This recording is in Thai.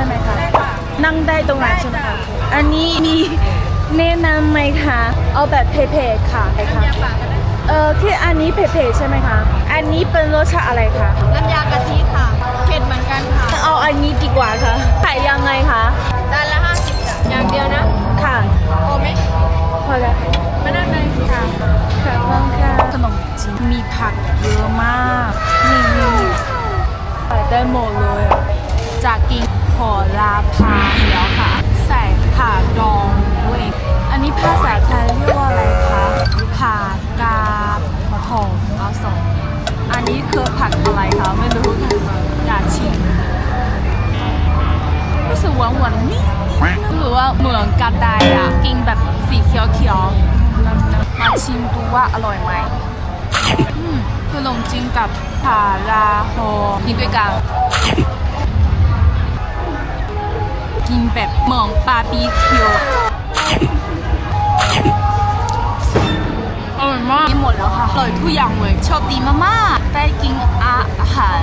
ช่ไหมคะได้ค่ะนั่งได้ตรงไหนใช่ไหมได้คะค่ะอันนี้มีแนะนำไหมคะเอาแบบเผ็ดๆค่ะน้ำยาป่าก็ได้เออคืออันนี้เผ็ดๆใช่ไหมคะอันนี้เป็นรสชาติอะไรคะน้ำยากะทิค่ะเผ็ดเหมือนกันค่ะเอาอันนี้ดีกว่าค่ะขายยังไงคะจานละ50จ้ะอย่างเดียวนะค่ะโอไหมพอแล้วไม่ได้เลยค่ะขอบคุณค่ะขนมจีนมีผักเยอะมากนี่นี่ใส่ได้หมดเลยอะจะกินโห ระพาเขียวค่ะ ใส่ผักดองด้วยอันนี้ภาษาไทยเรียกว่าอะไรคะผักกาดหอมผสมอันนี้คือผักอะไรคะไม่รู้ค่ะอยากชิมรู้สึกหวานหวานๆนิดหรือว่าเหมือนกระไดอะกินแบบสีเขียวๆมาชิมดูว่าอร่อยไหมอืมขนมจีนกับผาราโฮกินด้วยกัน กินแบบเหมือนบาร์บีคิวอร่อยมากกินหมดแล้วค่ะอร่อยทุกอย่างเลยโชคดีมากๆได้กินอาหาร